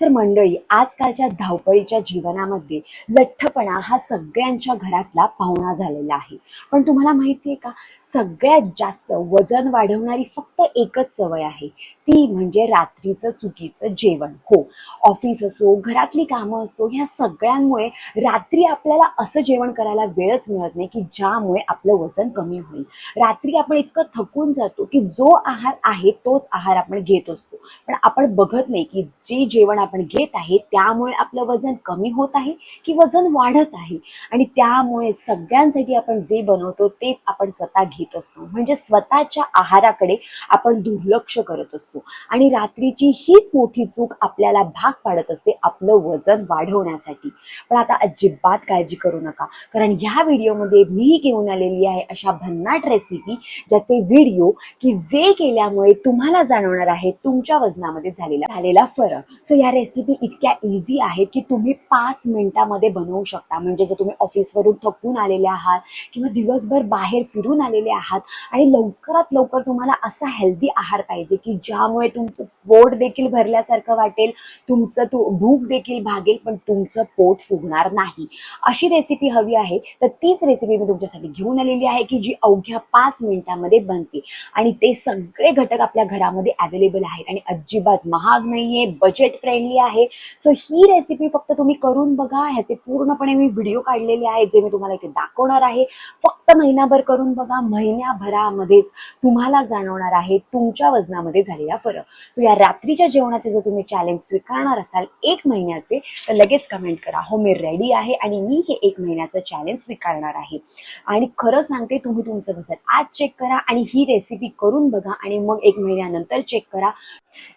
तर मंडळी आजकालच्या धावपळीच्या जीवनामध्ये लठ्ठपणा हा सगळ्यांच्या घरातला पाहुणा झालेला आहे. पण तुम्हाला माहिती आहे का? सगळ्यात जास्त वजन वाढवणारी फक्त एकच सवय आहे. ती म्हणजे रात्रीचं चुकीचं जेवण. हो ऑफिस असो घरातली कामं असो ह्या सगळ्यांमुळे रात्री आपल्याला असं जेवण करायला वेळच मिळत नाही की ज्यामुळे आपलं वजन कमी होईल. रात्री आपण इतकं थकून जातो की जो आहार आहे तोच आहार आपण घेत असतो. पण आपण बघत नाही की जे जेवण आपण घेत आहे त्यामुळे आपलं वजन कमी होत आहे की वजन वाढत आहे? आणि त्यामुळे सगळ्यांसाठी आपण जे बनवतो तेच आपण स्वतः घेत असतो. म्हणजे स्वतःच्या आहाराकडे आपण दुर्लक्ष करत असतो. आणि रात्रीची हीच मोठी चूक आपल्याला भाग पाडत असते आपलं वजन वाढवण्यासाठी. पण आता अजिबात काळजी करू नका. कारण ह्या व्हिडिओमध्ये मी घेऊन आलेली आहे अशा भन्नाट रेसिपी ज्याचे व्हिडिओ की जे केल्यामुळे तुम्हाला जाणवणार आहे तुमच्या वजनामध्ये झालेला झालेला फरक. सो या रेसिपी इतक्या इझी आहेत की तुम्ही पाच मिनिटामध्ये बनवू शकता. म्हणजे जर तुम्ही ऑफिसवरून थकून आलेले आहात किंवा दिवसभर बाहेर फिरून आलेले आहात आणि लवकरात लवकर तुम्हाला असा हेल्दी आहार पाहिजे की ज्यामुळे तुमचं पोट देखील भरल्यासारखं वाटेल तुमचं तू भूक देखील भागेल पण तुमचं पोट फुगणार नाही. अशी रेसिपी हवी आहे. तर तीच रेसिपी मी तुमच्यासाठी घेऊन आलेली आहे की जी अवघ्या पाच मिनिटामध्ये बनते. आणि ते सगळे घटक आपल्या घरामध्ये अवेलेबल आहेत. आणि अजिबात महाग नाहीये बजेट फ्रेंडली आहे. सो ही रेसिपी फक्त तुम्ही करून बघा. ह्याचे पूर्णपणे मी व्हिडिओ काढलेले आहेत जे मी तुम्हाला इथे दाखवणार आहे. फक्त महिनाभर करून बघा. महिन्याभरामध्येच तुम्हाला जाणवणार आहे तुमच्या वजनामध्ये झालेला फरक. सो या रात्रीच्या जेवणाचे जर तुम्ही चॅलेंज स्वीकारणार असाल एक महिन्याचे तर लगेच कमेंट करा. हो मी रेडी आहे आणि मी हे एक महिन्याचं चॅलेंज स्वीकारणार आहे. आणि खरं सांगते तुम्ही तुमचं वजन आज चेक करा आणि ही रेसिपी करून बघा आणि मग एक महिन्यानंतर चेक करा.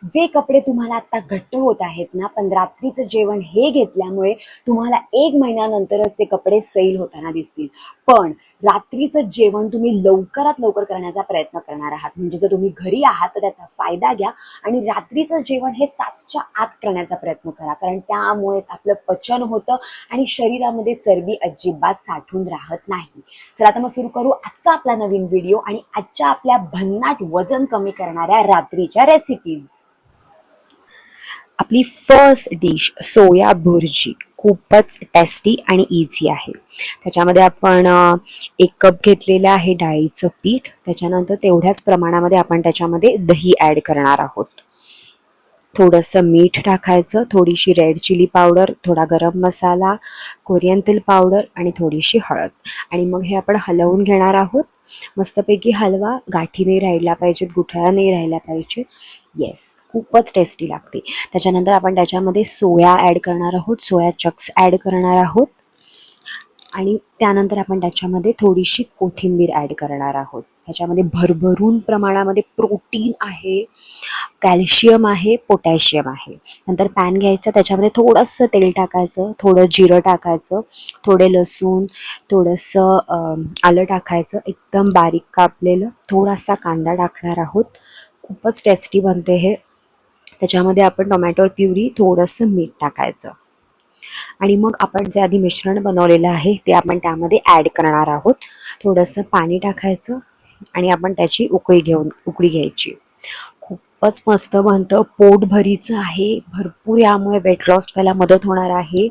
जे कपडे तुम्हाला आता घट्ट होत आहेत ना पण रात्रीचं जेवण हे घेतल्यामुळे तुम्हाला एक महिन्यानंतरच ते कपडे सैल होताना दिसतील. पण रात्रीचं जेवण तुम्ही लवकरात लवकर करण्याचा प्रयत्न करणार आहात. म्हणजे जर तुम्ही घरी आहात तर त्याचा फायदा घ्या आणि रात्रीचं जेवण हे सातच्या आत करण्याचा प्रयत्न करा. कारण त्यामुळेच आपलं पचन होतं आणि शरीरामध्ये चरबी अजिबात साठून राहत नाही. चला आता मग सुरू करू आजचा आपला नवीन व्हिडिओ आणि आजच्या आपल्या भन्नाट वजन कमी करणाऱ्या रात्रीच्या रेसिपीज आपली फर्स्ट डिश सोया भुर्जी. खूपच टेस्टी आणि इझी आहे. त्याच्यामध्ये आपण एक कप घेतलेलं आहे डाळीचं पीठ. त्याच्यानंतर तेवढ्याच प्रमाणामध्ये आपण त्याच्यामध्ये दही ॲड करणार आहोत. थोडंसं मीठ टाकायचं थोडीशी रेड चिली पावडर थोडा गरम मसाला कोरियन तेल पावडर आणि थोडीशी हळद. आणि मग हे आपण हलवून घेणार आहोत. मस्तपैकी हलवा गाठी नाही पाहिजेत गुठळ्या नाही राहिल्या पाहिजेत. येस खूपच टेस्टी लागते. त्याच्यानंतर आपण त्याच्यामध्ये सोया ॲड करणार आहोत सोया चक्स ॲड करणार आहोत. आणि त्यानंतर आपण त्याच्यामध्ये थोडीशी कोथिंबीर ॲड करणार आहोत. ह्याच्यामध्ये भरभरून प्रमाणामध्ये प्रोटीन आहे कॅल्शियम आहे पोटॅशियम आहे. नंतर पॅन घ्यायचं त्याच्यामध्ये थोडंसं तेल टाकायचं थोडं जिरं टाकायचं थोडे लसूण थोडंसं आलं टाकायचं एकदम बारीक कापलेलं. थोडासा कांदा टाकणार आहोत. खूपच टेस्टी बनते हे. त्याच्यामध्ये आपण टोमॅटो प्युरी थोडंसं मीठ टाकायचं. आणि मग आपण जे आधी मिश्रण बनवलेलं आहे ते आपण त्यामध्ये ॲड करणार आहोत. थोडंसं पाणी टाकायचं. आणि आपण त्याची उकळी घेऊन उकळी घ्यायची. खूपच मस्त बनतं पोटभरीचं आहे. भरपूर यामुळे वेट लॉस व्हायला मदत होणार आहे.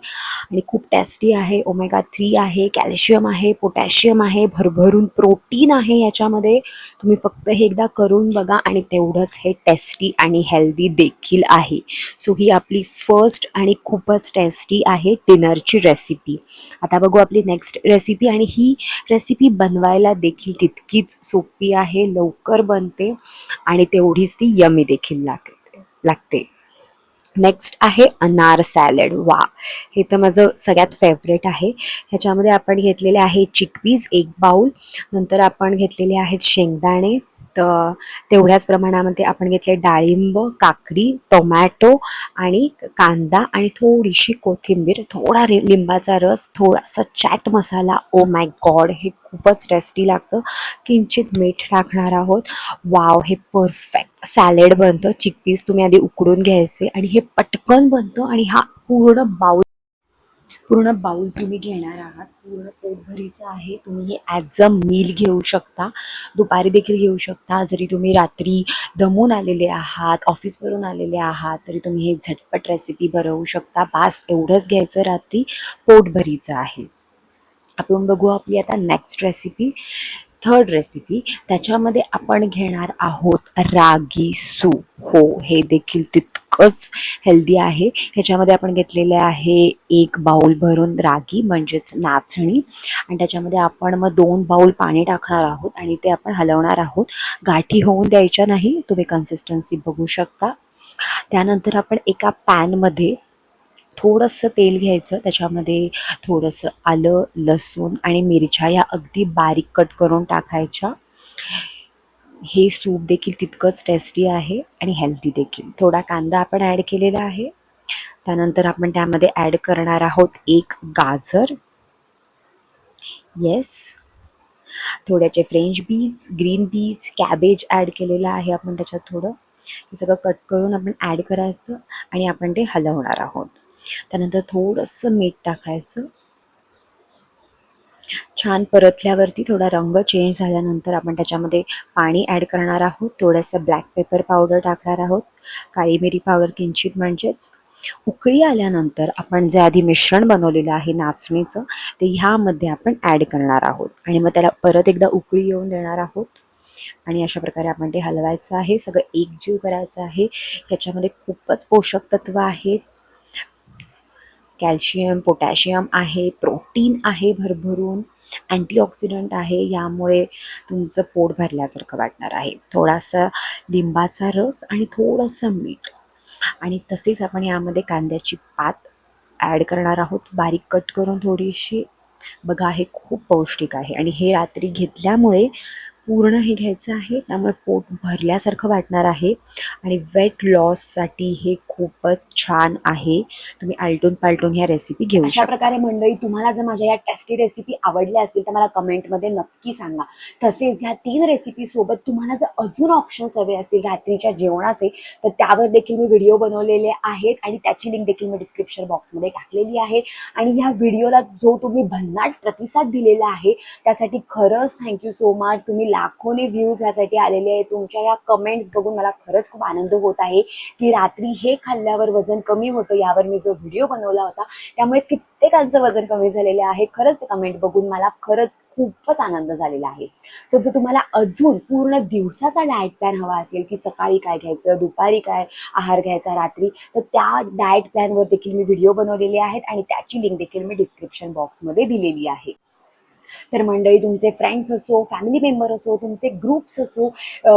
आणि खूप टेस्टी आहे. ओमेगा थ्री आहे कॅल्शियम आहे पोटॅशियम आहे. भरभरून प्रोटीन आहे याच्यामध्ये. तुम्ही फक्त हे एकदा करून बघा आणि तेवढंच हे टेस्टी आणि हेल्दी देखील आहे. सो ही आपली फर्स्ट आणि खूपच टेस्टी आहे डिनरची रेसिपी आता बघू आपली नेक्स्ट रेसिपी आणि ही रेसिपी बनवायला देखील तितकीच सोपी आहे लवकर बनते आणि तेवढीच ती यमी देखील लागते लागते. नेक्स्ट आहे अनार सॅलड वा हे तर माझं सगळ्यात फेवरेट आहे. ह्याच्यामध्ये आपण घेतलेले आहे चिकपीज एक बाऊल नंतर आपण घेतलेले आहेत शेंगदाणे. तर तेवढ्याच प्रमाणामध्ये आपण घेतले डाळिंब काकडी टोमॅटो आणि कांदा आणि थोडीशी कोथिंबीर. थोडा रे लिंबाचा रस थोडासा chat masala. Oh my God हे खूपच टेस्टी लागतं. किंचित मीठ टाकणार आहोत. वाव हे परफेक्ट सॅलेड बनतं. चिकपीस तुम्ही आधी उकडून घ्यायचे आणि हे पटकन बनतं आणि हा पूर्ण बाउल पूर्ण बाउल तुम्ही घेणार आहात पूर्ण पोटभरीचं आहे तुम्ही हे ॲज अ मील घेऊ शकता दुपारी देखील घेऊ शकता जरी तुम्ही रात्री दमून आलेले आहात ऑफिसवरून आलेले आहात तरी तुम्ही हे झटपट रेसिपी बनवू शकता. बास एवढंच घ्यायचं रात्री पोटभरीचं आहे. आपण बघू आपली आता नेक्स्ट रेसिपी थर्ड रेसिपी त्याच्यामध्ये आपण घेणार आहोत रागी सूप. हो हे देखील खूपच हेल्दी आहे. ह्याच्यामध्ये आपण घेतलेले आहे एक बाऊल भरून रागी म्हणजेच नाचणी. आणि त्याच्यामध्ये आपण मग दोन बाऊल पाणी टाकणार आहोत आणि ते आपण हलवणार आहोत. गाठी होऊन द्यायच्या नाही तुम्ही कन्सिस्टन्सी बघू शकता. त्यानंतर आपण एका पॅनमध्ये थोडंसं तेल घ्यायचं. त्याच्यामध्ये थोडंसं आलं लसूण आणि मिरच्या या अगदी बारीक कट करून टाकायच्या. हे सूप देखील तितकंच टेस्टी आहे आणि हेल्दी देखील. थोडा कांदा आपण ॲड केलेला आहे. त्यानंतर आपण त्यामध्ये ॲड करणार आहोत एक गाजर. Yes थोड्याचे French beans green beans cabbage add केलेलं आहे आपण त्याच्यात थोडं. हे सगळं कट करून आपण ॲड करायचं आणि आपण ते हलवणार आहोत. त्यानंतर थोडंसं मीठ टाकायचं. छान परतल्यावरती थोडा रंग चेंज झाल्यानंतर आपण त्याच्यामध्ये पाणी ॲड करणार आहोत. थोडंसं ब्लॅक पेपर पावडर टाकणार आहोत. काळी मिरी पावडर किंचित म्हणजेच. उकळी आल्यानंतर आपण जे आधी मिश्रण बनवलेलं आहे नाचणीचं ते ह्यामध्ये आपण ॲड करणार आहोत. आणि मग त्याला परत एकदा उकळी येऊन देणार आहोत. आणि अशा प्रकारे आपण ते हलवायचं आहे. सगळं एकजीव करायचं आहे. याच्यामध्ये खूपच पोषक तत्व आहेत. कॅल्शियम पोटॅशियम आहे प्रोटीन आहे भरभरून अँटीऑक्सिडंट आहे यामुळे तुमचं पोट भरल्यासारखं वाटणार आहे. थोडासा लिंबाचा रस आणि थोडंसं मीठ. आणि तसेच आपण यामध्ये कांद्याची पात ॲड करणार आहोत. बारीक कट करून थोडीशी. बघा हे खूप पौष्टिक आहे. आणि हे रात्री घेतल्यामुळे पूर्ण हे घ्यायचं आहे. त्यामुळे पोट भरल्यासारखं वाटणार आहे. आणि वेट लॉससाठी हे खूपच छान आहे. तुम्ही आलटून पालटून ह्या रेसिपी घेऊ अशा प्रकारे मंडळी तुम्हाला जर माझ्या या टेस्टी रेसिपी आवडल्या असतील तर मला कमेंटमध्ये नक्की सांगा. तसेच ह्या तीन रेसिपी सोबत तुम्हाला जर अजून ऑप्शन्स हवे असतील रात्रीच्या जेवणाचे तर त्यावर देखील मी व्हिडिओ बनवलेले आहेत आणि त्याची लिंक देखील मी डिस्क्रिप्शन बॉक्समध्ये टाकलेली आहे. आणि ह्या व्हिडिओला जो तुम्ही भन्नाट प्रतिसाद दिलेला आहे त्यासाठी खरंच थँक्यू सो मच तुम्ही लाखोने व्ह्यूज ह्यासाठी आलेले आहे तुमच्या या कमेंट्स बघून मला खरंच खूप आनंद होत आहे की रात्री हे खाल्ल्यावर वजन कमी होतं यावर मी जो व्हिडिओ बनवला होता त्यामुळे कित्येकांचं वजन कमी झालेलं आहे. खरंच कमेंट बघून मला खरंच खूपच आनंद झालेला आहे. सो जर तुम्हाला अजून पूर्ण दिवसाचा डाएट प्लॅन हवा असेल की सकाळी काय घ्यायचं दुपारी काय आहार घ्यायचा रात्री तर त्या डाएट प्लॅनवर देखील मी व्हिडिओ बनवलेले आहेत आणि त्याची लिंक देखील मी डिस्क्रिप्शन बॉक्समध्ये दिलेली आहे. तर मंडळी तुमचे फ्रेंड्स असो फॅमिली मेंबर असो तुमचे ग्रुप्स असो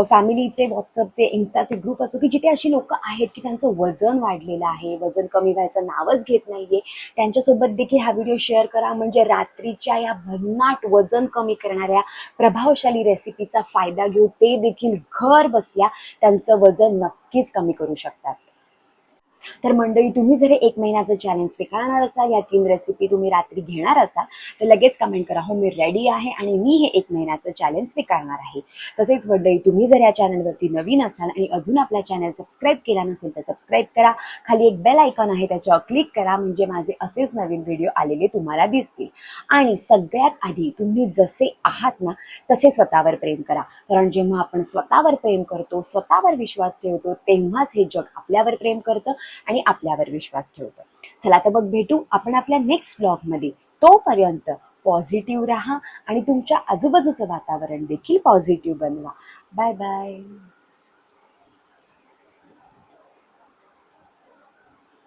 फॅमिलीचे व्हॉट्सअपचे इन्स्टाचे ग्रुप असो की जिथे अशी लोक आहेत की त्यांचं वजन वाढलेलं आहे वजन कमी व्हायचं नावच घेत नाहीये त्यांच्यासोबत देखील हा व्हिडिओ शेअर करा. म्हणजे रात्रीच्या या भन्नाट वजन कमी करणाऱ्या प्रभावशाली रेसिपीचा फायदा घेऊ ते देखील घर बसल्या त्यांचं वजन नक्कीच कमी करू शकतात. तर मंडळी तुम्ही जर एक महिन्याचं चॅलेंज स्वीकारणार असाल या तीन रेसिपी तुम्ही रात्री घेणार असाल तर लगेच कमेंट करा हो मी रेडी आहे आणि मी हे एक महिन्याचं चॅलेंज स्वीकारणार आहे. तसेच मंडळी तुम्ही जर या चॅनलवरती नवीन असाल आणि अजून आपला चॅनल सबस्क्राईब केला नसेल तर सबस्क्राईब करा. खाली एक बेल आयकॉन आहे त्याच्यावर क्लिक करा म्हणजे माझे असेच नवीन व्हिडिओ आलेले तुम्हाला दिसतील. आणि सगळ्यात आधी तुम्ही जसे आहात ना तसे स्वतःवर प्रेम करा. कारण जेव्हा आपण स्वतःवर प्रेम करतो स्वतःवर विश्वास ठेवतो तेव्हाच हे जग आपल्यावर प्रेम करतं. आणि आपल्यावर विश्वास ठेवतं. चला तर मग भेटू आपण आपल्या नेक्स्ट ब्लॉगमध्ये तोपर्यंत पॉझिटिव्ह राहा आणि तुमच्या आजूबाजूचं वातावरण देखील पॉझिटिव्ह बनवा. Bye bye